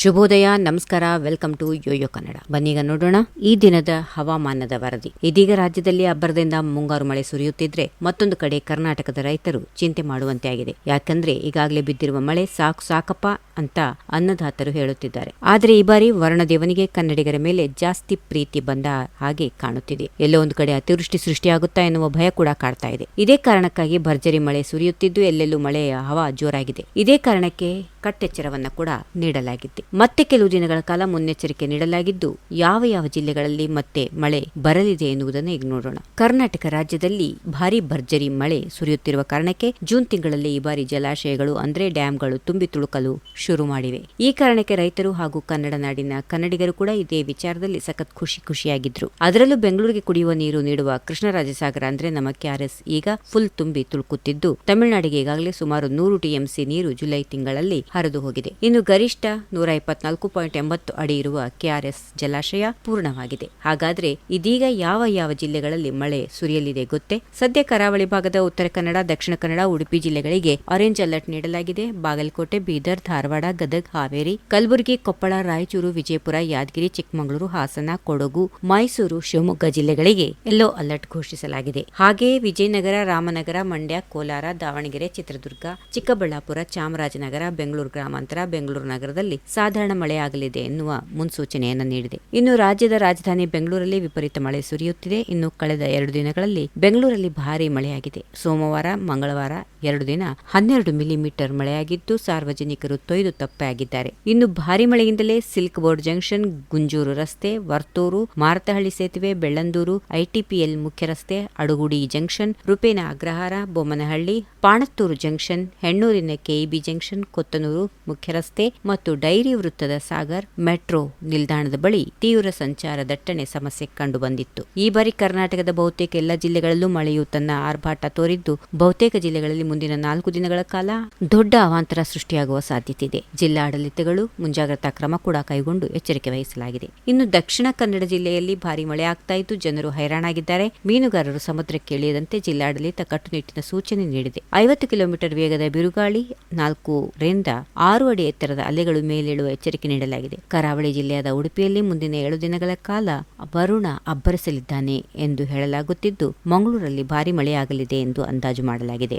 ಶುಭೋದಯ, ನಮಸ್ಕಾರ, welcome to yoyo Kannada. ಬನ್ನೀಗ ನೋಡೋಣ ಈ ದಿನದ ಹವಾಮಾನದ ವರದಿ. ಇದೀಗ ರಾಜ್ಯದಲ್ಲಿ ಅಬ್ಬರದಿಂದ ಮುಂಗಾರು ಮಳೆ ಸುರಿಯುತ್ತಿದ್ರೆ ಮತ್ತೊಂದು ಕಡೆ ಕರ್ನಾಟಕದ ರೈತರು ಚಿಂತೆ ಮಾಡುವಂತೆ ಆಗಿದೆ. ಯಾಕಂದ್ರೆ ಈಗಾಗಲೇ ಬಿದ್ದಿರುವ ಮಳೆ ಸಾಕು ಸಾಕಪ್ಪ ಅಂತ ಅನ್ನದಾತರು ಹೇಳುತ್ತಿದ್ದಾರೆ. ಆದರೆ ಈ ಬಾರಿ ವರ್ಣದೇವನಿಗೆ ಕನ್ನಡಿಗರ ಮೇಲೆ ಜಾಸ್ತಿ ಪ್ರೀತಿ ಬಂದ ಹಾಗೆ ಕಾಣುತ್ತಿದೆ. ಎಲ್ಲೋ ಒಂದು ಕಡೆ ಅತಿವೃಷ್ಟಿ ಸೃಷ್ಟಿಯಾಗುತ್ತಾ ಎನ್ನುವ ಭಯ ಕೂಡ ಕಾಡ್ತಾ ಇದೆ. ಇದೇ ಕಾರಣಕ್ಕಾಗಿ ಭರ್ಜರಿ ಮಳೆ ಸುರಿಯುತ್ತಿದ್ದು ಎಲ್ಲೆಲ್ಲೂ ಮಳೆಯ ಹವಾ ಜೋರಾಗಿದೆ. ಇದೇ ಕಾರಣಕ್ಕೆ ಕಟ್ಟೆಚ್ಚರವನ್ನ ಕೂಡ ನೀಡಲಾಗಿದೆ ಮತ್ತೆ ಕೆಲವು ದಿನಗಳ ಕಾಲ ಮುನ್ನೆಚ್ಚರಿಕೆ ನೀಡಲಾಗಿದ್ದು, ಯಾವ ಯಾವ ಜಿಲ್ಲೆಗಳಲ್ಲಿ ಮತ್ತೆ ಮಳೆ ಬರಲಿದೆ ಎನ್ನುವುದನ್ನು ಈಗ ನೋಡೋಣ. ಕರ್ನಾಟಕ ರಾಜ್ಯದಲ್ಲಿ ಭಾರಿ ಭರ್ಜರಿ ಮಳೆ ಸುರಿಯುತ್ತಿರುವ ಕಾರಣಕ್ಕೆ ಜೂನ್ ತಿಂಗಳಲ್ಲಿ ಈ ಬಾರಿ ಜಲಾಶಯಗಳು, ಅಂದ್ರೆ ಡ್ಯಾಂಗಳು ತುಂಬಿ ತುಳುಕಲು ಶುರು ಮಾಡಿವೆ. ಈ ಕಾರಣಕ್ಕೆ ರೈತರು ಹಾಗೂ ಕನ್ನಡ ನಾಡಿನ ಕನ್ನಡಿಗರು ಕೂಡ ಇದೇ ವಿಚಾರದಲ್ಲಿ ಸಖತ್ ಖುಷಿ ಖುಷಿಯಾಗಿದ್ರು. ಅದರಲ್ಲೂ ಬೆಂಗಳೂರಿಗೆ ಕುಡಿಯುವ ನೀರು ನೀಡುವ ಕೃಷ್ಣರಾಜಸಾಗರ, ಅಂದ್ರೆ ನಮ್ಮ ಕ್ಯಾರೆಸ್ ಈಗ ಫುಲ್ ತುಂಬಿ ತುಳುಕುತ್ತಿದ್ದು, ತಮಿಳುನಾಡಿಗೆ ಈಗಾಗಲೇ ಸುಮಾರು ನೂರು ಟಿಎಂಸಿ ನೀರು ಜುಲೈ ತಿಂಗಳಲ್ಲಿ ಹರಿದು ಹೋಗಿದೆ. ಇನ್ನು ಗರಿಷ್ಠ ನೂರ ಇಪ್ಪತ್ನಾಲ್ಕು ಪಾಯಿಂಟ್ ಎಂಬತ್ತು ಅಡಿ ಇರುವ ಕೆಆರ್ಎಸ್ ಜಲಾಶಯ ಪೂರ್ಣವಾಗಿದೆ. ಹಾಗಾದ್ರೆ ಇದೀಗ ಯಾವ ಯಾವ ಜಿಲ್ಲೆಗಳಲ್ಲಿ ಮಳೆ ಸುರಿಯಲಿದೆ ಗೊತ್ತೇ? ಸದ್ಯ ಕರಾವಳಿ ಭಾಗದ ಉತ್ತರ ಕನ್ನಡ, ದಕ್ಷಿಣ ಕನ್ನಡ, ಉಡುಪಿ ಜಿಲ್ಲೆಗಳಿಗೆ ಆರೆಂಜ್ ಅಲರ್ಟ್ ನೀಡಲಾಗಿದೆ. ಬಾಗಲಕೋಟೆ, ಬೀದರ್, ಧಾರವಾಡ, ಗದಗ್, ಹಾವೇರಿ, ಕಲಬುರಗಿ, ಕೊಪ್ಪಳ, ರಾಯಚೂರು, ವಿಜಯಪುರ, ಯಾದಗಿರಿ, ಚಿಕ್ಕಮಗಳೂರು, ಹಾಸನ, ಕೊಡಗು, ಮೈಸೂರು, ಶಿವಮೊಗ್ಗ ಜಿಲ್ಲೆಗಳಿಗೆ ಯೆಲ್ಲೋ ಅಲರ್ಟ್ ಘೋಷಿಸಲಾಗಿದೆ. ಹಾಗೆಯೇ ವಿಜಯನಗರ, ರಾಮನಗರ, ಮಂಡ್ಯ, ಕೋಲಾರ, ದಾವಣಗೆರೆ, ಚಿತ್ರದುರ್ಗ, ಚಿಕ್ಕಬಳ್ಳಾಪುರ, ಚಾಮರಾಜನಗರ, ಬೆಂಗಳೂರು ಗ್ರಾಮಾಂತರ, ಬೆಂಗಳೂರು ನಗರದಲ್ಲಿ ಸಾಧಾರಣ ಮಳೆಯಾಗಲಿದೆ ಎನ್ನುವ ಮುನ್ಸೂಚನೆಯನ್ನು ನೀಡಿದೆ. ಇನ್ನು ರಾಜ್ಯದ ರಾಜಧಾನಿ ಬೆಂಗಳೂರಲ್ಲಿ ವಿಪರೀತ ಮಳೆ ಸುರಿಯುತ್ತಿದೆ. ಇನ್ನು ಕಳೆದ ಎರಡು ದಿನಗಳಲ್ಲಿ ಬೆಂಗಳೂರಲ್ಲಿ ಭಾರೀ ಮಳೆಯಾಗಿದೆ. ಸೋಮವಾರ, ಮಂಗಳವಾರ ಎರಡು ದಿನ ಹನ್ನೆರಡು ಮಿಲಿಮೀಟರ್ ಮಳೆಯಾಗಿದ್ದು ಸಾರ್ವಜನಿಕರು ತೊಯ್ದು ತಪ್ಪೆಯಾಗಿದ್ದಾರೆ ಇನ್ನು ಭಾರಿ ಮಳೆಯಿಂದಲೇ ಸಿಲ್ಕ್ ಬೋರ್ಡ್ ಜಂಕ್ಷನ್, ಗುಂಜೂರು ರಸ್ತೆ, ವರ್ತೂರು, ಮಾರತಹಳ್ಳಿ ಸೇತುವೆ, ಬೆಳ್ಳಂದೂರು, ಐಟಿಪಿಎಲ್ ಮುಖ್ಯ ರಸ್ತೆ ಅಡುಗುಡಿ ಜಂಕ್ಷನ್, ರುಪೇನ ಅಗ್ರಹಾರ, ಬೊಮ್ಮನಹಳ್ಳಿ, ಪಾಣತ್ತೂರು ಜಂಕ್ಷನ್, ಹೆಣ್ಣೂರಿನ ಕೆಇಬಿ ಜಂಕ್ಷನ್, ಕೊತ್ತನೂರು ಮುಖ್ಯ ರಸ್ತೆ ಮತ್ತು ಡೈರಿ ವೃತ್ತದ ಸಾಗರ್, ಮೆಟ್ರೋ ನಿಲ್ದಾಣದ ಬಳಿ ತೀವ್ರ ಸಂಚಾರ ದಟ್ಟಣೆ ಸಮಸ್ಯೆ ಕಂಡುಬಂದಿತ್ತು. ಈ ಬಾರಿ ಕರ್ನಾಟಕದ ಬಹುತೇಕ ಎಲ್ಲ ಜಿಲ್ಲೆಗಳಲ್ಲೂ ಮಳೆಯು ತನ್ನ ಆರ್ಭಾಟ ತೋರಿದ್ದು, ಬಹುತೇಕ ಜಿಲ್ಲೆಗಳಲ್ಲಿ ಮುಂದಿನ ನಾಲ್ಕು ದಿನಗಳ ಕಾಲ ದೊಡ್ಡ ಅವಾಂತರ ಸೃಷ್ಟಿಯಾಗುವ ಸಾಧ್ಯತೆ ಇದೆ ಜಿಲ್ಲಾಡಳಿತಗಳು ಮುಂಜಾಗ್ರತಾ ಕ್ರಮ ಕೂಡ ಕೈಗೊಂಡು ಎಚ್ಚರಿಕೆ ವಹಿಸಲಾಗಿದೆ. ಇನ್ನು ದಕ್ಷಿಣ ಕನ್ನಡ ಜಿಲ್ಲೆಯಲ್ಲಿ ಭಾರಿ ಮಳೆ ಆಗ್ತಾ ಇದ್ದು ಜನರು ಹೈರಾಣಾಗಿದ್ದಾರೆ. ಮೀನುಗಾರರು ಸಮುದ್ರಕ್ಕೆ ಇಳಿಯದಂತೆ ಜಿಲ್ಲಾಡಳಿತ ಕಟ್ಟುನಿಟ್ಟಿನ ಸೂಚನೆ ನೀಡಿದೆ. ಐವತ್ತು ಕಿಲೋಮೀಟರ್ ವೇಗದ ಬಿರುಗಾಳಿ, ನಾಲ್ಕು ರಿಂದ ಆರು ಅಡಿ ಎತ್ತರದ ಅಲೆಗಳು ಮೇಲೇಳುವ ಎಚ್ಚರಿಕೆ ನೀಡಲಾಗಿದೆ. ಕರಾವಳಿ ಜಿಲ್ಲೆಯಾದ ಉಡುಪಿಯಲ್ಲಿ ಮುಂದಿನ ಏಳು ದಿನಗಳ ಕಾಲ ವರುಣ ಅಬ್ಬರಿಸಲಿದ್ದಾನೆ ಎಂದು ಹೇಳಲಾಗುತ್ತಿದ್ದು, ಮಂಗಳೂರಲ್ಲಿ ಭಾರಿ ಮಳೆಯಾಗಲಿದೆ ಎಂದು ಅಂದಾಜು ಮಾಡಲಾಗಿದೆ.